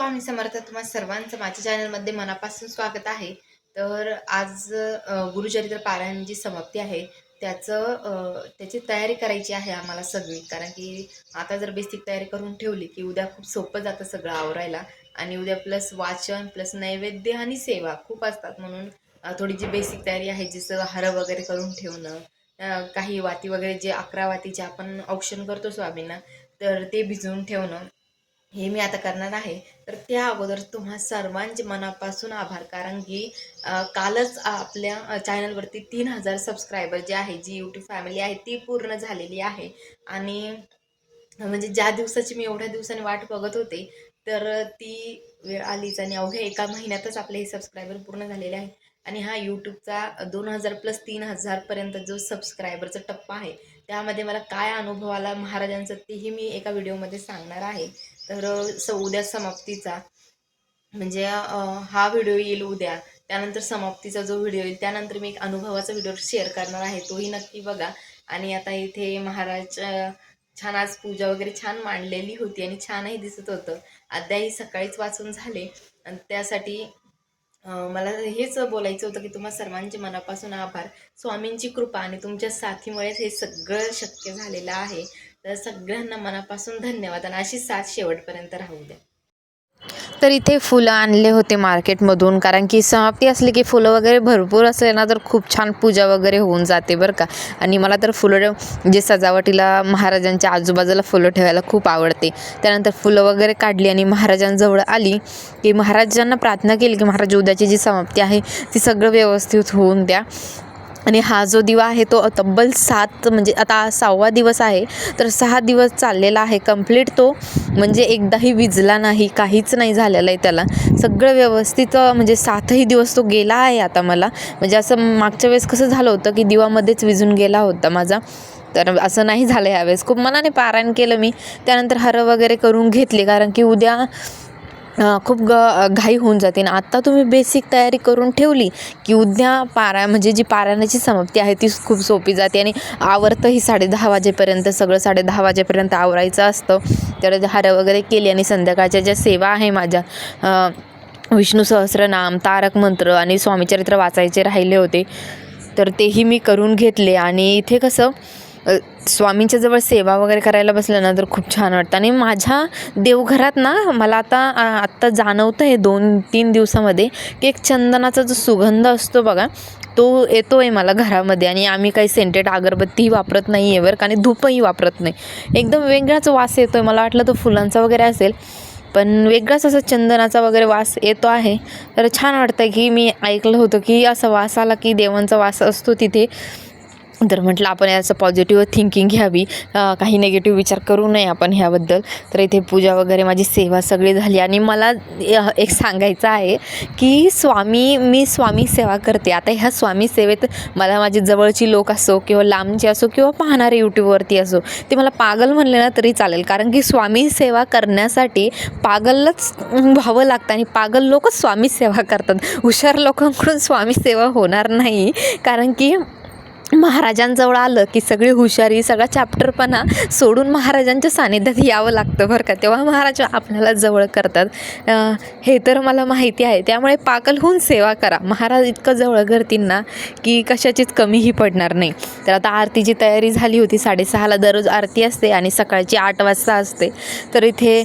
स्वामी समर्थ तुम्हा सर्वांचं माझ्या चॅनलमध्ये मनापासून स्वागत आहे. तर आज गुरुचरित्र पारायण जी समाप्ती आहे त्याचं त्याची तयारी करायची आहे आम्हाला सगळी. कारण की आता जर बेसिक तयारी करून ठेवली की उद्या खूप सोपं जातं सगळं आवरायला. आणि उद्या प्लस वाचन प्लस नैवेद्य आणि सेवा खूप असतात. म्हणून थोडी जी बेसिक तयारी आहे जसं हार वगैरे करून ठेवणं काही वाती वगैरे जे अकरा वातीचे आपण औक्षण करतो स्वामींना तर ते भिजवून ठेवणं हे मी आता करणार आहे. तर त्या अगोदर तुम्हा सर्वांचे मनापासून आभार. कारण की कालच आपल्या चॅनलवरती तीन हजार सबस्क्रायबर जे आहे जी यूट्यूब फॅमिली आहे ती पूर्ण झालेली आहे. आणि म्हणजे ज्या दिवसाची मी एवढ्या दिवसांनी वाट बघत होते तर ती वेळ आलीच आणि अवघ्या एका महिन्यातच आपले हे सबस्क्रायबर पूर्ण झालेले आहे आणि हा यूट्यूबचा दोन हजार प्लस तीन हजारपर्यंत जो सबस्क्रायबरचा टप्पा आहे त्यामध्ये मला काय अनुभव आला महाराजांचा तेही मी एका व्हिडिओमध्ये सांगणार आहे. तर स उद्या समाप्तीचा. म्हणजे हा व्हिडिओ येईल उद्या. त्यानंतर समाप्तीचा जो व्हिडिओ येईल त्यानंतर मी एक अनुभवाचा व्हिडिओ शेअर करणार आहे. तोही नक्की बघा. आणि आता इथे महाराज छान आज पूजा वगैरे छान मांडलेली होती आणि छानही दिसत होतं. अद्याही सकाळीच वाचून झाले. आणि त्यासाठी मला हेच बोलायचं होतं की तुम्हा सर्वांचे मनापासून आभार. स्वामींची कृपा आणि तुमच्या साथीमुळेच हे सगळं शक्य झालेलं आहे. तर सगळ्यांना मनापासून धन्यवाद आणि अशी साथ शेवटपर्यंत राहू द्या. तर इथे फुलं आणले होते मार्केटमधून कारण की समाप्ती असली की फुलं वगैरे भरपूर असले ना तर खूप छान पूजा वगैरे होऊन जाते बरं का. आणि मला तर फुलं जे सजावटीला महाराजांच्या आजूबाजूला फुलं ठेवायला खूप आवडते. त्यानंतर फुलं वगैरे काढली आणि महाराजांजवळ आली की महाराजांना प्रार्थना केली की महाराज उद्याची जी समाप्ती आहे ती सगळं व्यवस्थित होऊन द्या. आणि हा जो दिवा आहे तो तब्बल सात म्हणजे आता सहावा दिवस आहे तर सहा दिवस चाललेला आहे कंप्लीट तो. म्हणजे एकदाही विजला नाही काहीच नाही झालेलं आहे त्याला. सगळं व्यवस्थित म्हणजे सातही दिवस तो गेला आहे आता मला. म्हणजे असं मागच्या वेळेस कसं झालं होतं की दिवामध्येच विजून गेला होता माझा. तर असं नाही झालं ह्यावेळेस खूप मनाने पारायण केलं मी. त्यानंतर हरं वगैरे करून घेतले कारण की उद्या खूप ग घाई होऊन जाते. आणि आत्ता तुम्ही बेसिक तयारी करून ठेवली की उद्या पारा म्हणजे जी पारायणाची समाप्ती आहे ती खूप सोपी जाते. आणि आवरतंही साडे दहा वाजेपर्यंत सगळं साडे दहा वाजेपर्यंत आवरायचं असतं. तर हारं वगैरे केली आणि संध्याकाळच्या ज्या सेवा आहे माझ्या विष्णू सहस्रनाम तारक मंत्र आणि स्वामीचरित्र वाचायचे राहिले होते. तर तेही मी करून घेतले. आणि इथे कसं स्वामींच्या जवळ सेवा वगैरे करायला बसलं ना तर खूप छान वाटतं. आणि माझ्या देवघरात ना मला आता आत्ता जाणवतं आहे दोन तीन दिवसामध्ये की एक चंदनाचा जो सुगंध असतो बघा तो येतो आहे मला घरामध्ये. आणि आम्ही काही सेंटेड अगरबत्तीही वापरत नाही आहे बरं का आणि धूपही वापरत नाही. एकदम वेगळाच वास येतो आहे मला वाटलं तो फुलांचा वगैरे असेल पण वेगळाच असा चंदनाचा वगैरे वास येतो आहे. तर छान वाटतं की मी ऐकलं होतं की असा वास आला की देवांचा वास असतो तिथे. तर म्हटलं आपण याचं पॉझिटिव्ह थिंकिंग घ्यावी. काही निगेटिव्ह विचार करू नये आपण ह्याबद्दल. तर इथे पूजा वगैरे माझी सेवा सगळी झाली. आणि मला एक सांगायचं आहे की स्वामी मी स्वामी सेवा करते. आता ह्या स्वामी सेवेत मला माझी जवळची लोक असो किंवा लांबचे असो किंवा पाहणारे यूट्यूबवरती असो ते मला पागल म्हणले ना तरी चालेल. कारण की स्वामी सेवा करण्यासाठी पागलच व्हावं लागतं आणि पागल लोकच स्वामी सेवा करतात. हुशार लोकांकडून स्वामी सेवा होणार नाही. कारण की महाराजांजवळ आलं की सगळी हुशारी सगळा चॅप्टरपणा सोडून महाराजांच्या सानिध्यात यावं लागतं बरं का. तेव्हा महाराज आपल्याला जवळ करतात. हे तर मला माहिती आहे. त्यामुळे पाकल होऊन सेवा करा. महाराज इतकं जवळ करतींना की कशाचीच कमीही पडणार नाही. तर आता आरतीची तयारी झाली होती. साडेसहाला दररोज आरती असते आणि सकाळची आठ वाजता असते. तर इथे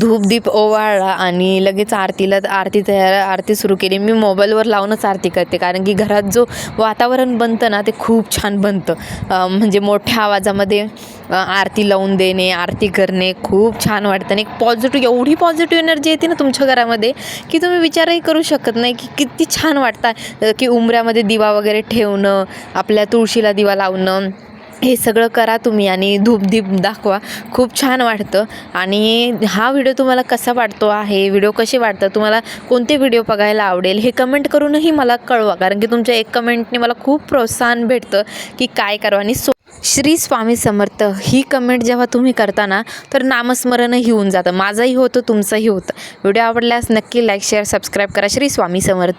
धूपदीप ओवाळला आणि लगेच आरतीला आरती तयार आरती सुरू केली. मी मोबाईलवर लावूनच आरती करते कारण की घरात जो वातावरण बनतं ना ते खूप छान बनतं. म्हणजे मोठ्या आवाजामध्ये आरती लावून देणे आरती करणे खूप छान वाटतं. आणि एक पॉझिटिव्ह एवढी पॉझिटिव्ह एनर्जी येते ना तुमच्या घरामध्ये की तुम्ही विचारही करू शकत नाही की किती छान वाटतं की उमऱ्यामध्ये दिवा वगैरे ठेवणं आपल्या तुळशीला दिवा लावणं. हे सगळं करा तुम्ही आणि धूपदीप दाखवा. खूप छान वाटतं. आणि हा व्हिडिओ तुम्हाला कसा वाटतो आहे व्हिडिओ कसे वाटतं तुम्हाला कोणते व्हिडिओ बघायला आवडेल हे कमेंट करूनही मला कळवा. कारण की तुमच्या एक कमेंटने मला खूप प्रोत्साहन भेटतं की काय करावं. आणि सो श्री स्वामी समर्थ ही कमेंट जेव्हा तुम्ही करता ना तर नामस्मरणही होऊन जातं. माझंही होतं तुमचंही होतं. व्हिडिओ आवडल्यास नक्की लाईक शेअर सबस्क्राईब करा. श्री स्वामी समर्थ.